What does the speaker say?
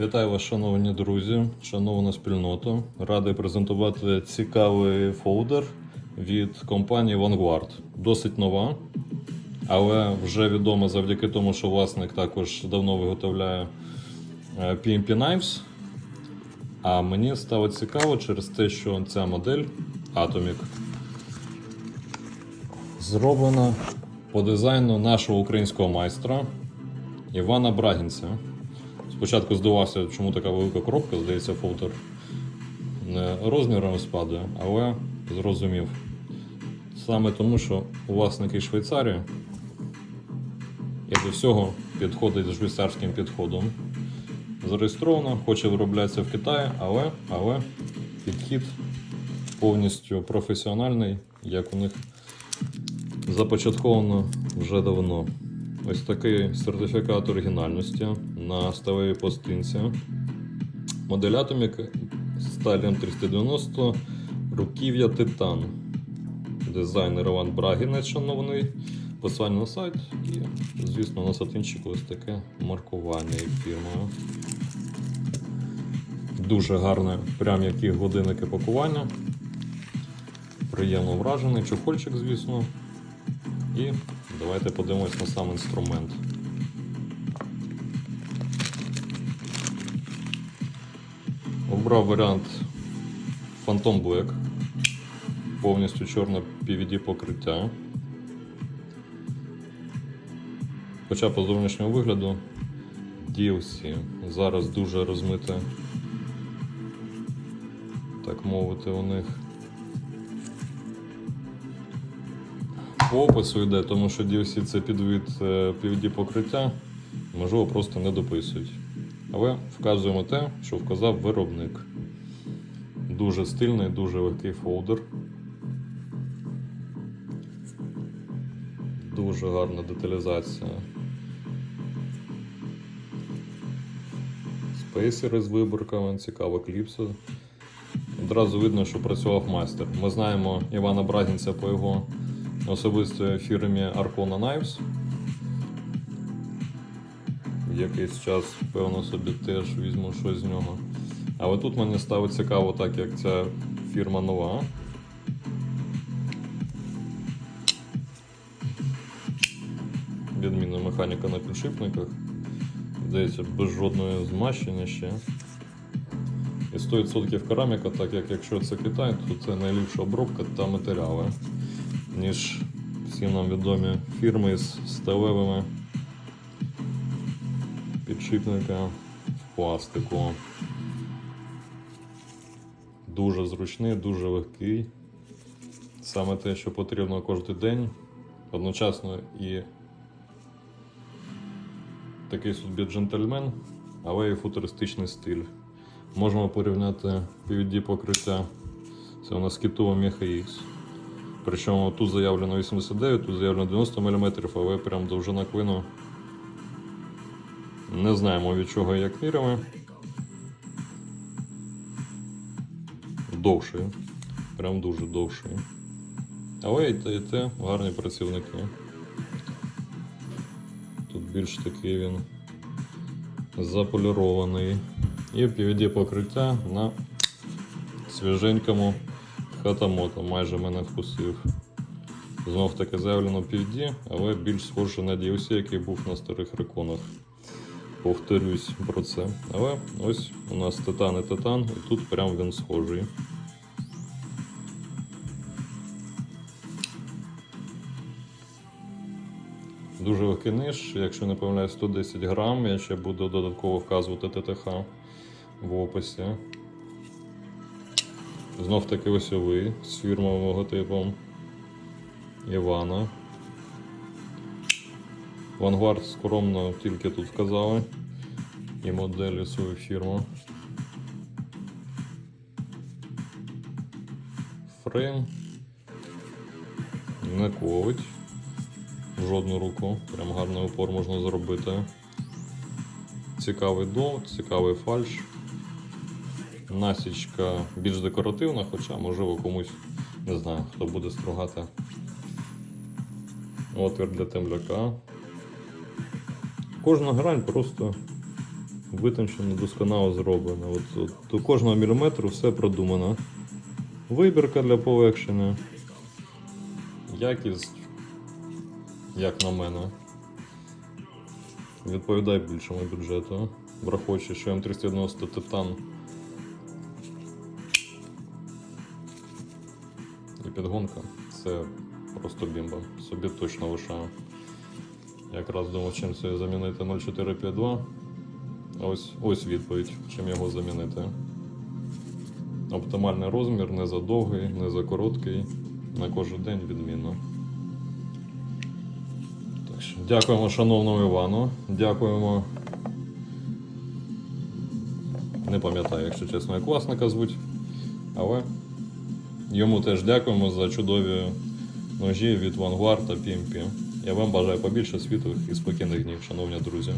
Вітаю вас, шановні друзі, шановна спільнота. Радий презентувати цікавий фолдер від компанії Vanguard. Досить нова, але вже відома завдяки тому, що власник також давно виготовляє е, PMP Knives. А мені стало цікаво через те, що ця модель Atomic зроблена по дизайну нашого українського майстра Івана Брагінця. Спочатку здивався, чому така велика коробка, здається, фолдер не розміром спадає, але зрозумів. Саме тому, що власник із Швейцарії і до всього підходить з швейцарським підходом. Зареєстровано, хоче вироблятися в Китаї, але, але підхід повністю професіональний, як у них започатковано вже давно. Ось такий сертифікат оригінальності на сталевій пластинці. Модель Atomic сталь М390, руків'я Титан. Дизайнер Іван Брагінець, шановний. Посилання на сайт і, звісно, на сатинчику ось таке маркування фірмою. Дуже гарне, прям які годинники пакування. Приємно вражений, чохольчик, звісно. І давайте подивимось на сам інструмент. Обрав варіант Phantom Black. Повністю чорне PVD покриття. Хоча по зовнішньому вигляду DLC зараз дуже розмите, так мовити, у них. по опису йде, тому що DLC це підвид е, PVD покриття, можливо, просто не дописують. Але вказуємо те, що вказав виробник. Дуже стильний, дуже легкий фолдер. Дуже гарна деталізація. Спейсери з виборками, цікава кліпса. Одразу видно, що працював майстер. Ми знаємо Івана Брагінця по його особистої фірмі Arcona Knives. Якийсь час, певно, собі теж візьму щось з нього. Але тут мені стало цікаво, так як ця фірма нова. Відмінна механіка на підшипниках. Здається, без жодної змащення ще. І 100% кераміка, так як якщо це Китай, то це найліпша обробка та матеріали ніж всім нам відомі фірми з сталевими підшипниками в пластику. Дуже зручний, дуже легкий. Саме те, що потрібно кожен день. Одночасно і такий собі джентльмен, але і футуристичний стиль. Можемо порівняти PVD покриття. Це у нас китова Mecha X. Причому тут заявлено 89, тут заявлено 90 мм, але прям довжина клину. Не знаємо від чого і як мірями. Довший. Прям дуже довший. Але і те, і те гарні працівники. Тут більш такий він заполірований. І PVD покриття на свіженькому Хатамото майже мене вкусив. Знов таки заявлено PVD, але більш схоже на DLC, який був на старих реконах. Повторюсь про це. Але ось у нас титан і титан, і тут прям він схожий. Дуже легкий ниж, якщо не помиляюсь, 110 грам, я ще буду додатково вказувати ТТХ в описі. Знов таки осьовий з фірмовим логотипом Івана. Vanguard скромно тільки тут вказали. І моделі свою фірму. Фрейм. Не ковить. Жодну руку. Прям гарний упор можна зробити. Цікавий дол, цікавий фальш. Насічка більш декоративна, хоча, можливо, комусь не знаю, хто буде стругати. Отвір для темляка. Кожна грань просто витончено, досконало зроблено. От, от, до кожного міліметру все продумано. Вибірка для полегшення. Якість, як на мене, відповідає більшому бюджету. Враховуючи, що М390 Титан і підгонка це просто бімба. Собі точно лишаю. Якраз думав, чим це замінити 0452. Ось, ось відповідь, чим його замінити. Оптимальний розмір, не за довгий, не за короткий. На кожен день відмінно. Так що, дякуємо шановному Івану. Дякуємо. Не пам'ятаю, якщо чесно, як власника звуть. Але йому теж дякуємо за чудові ножі від Vanguard та PMP. Я вам бажаю побільше світлих і спокійних днів, шановні друзі.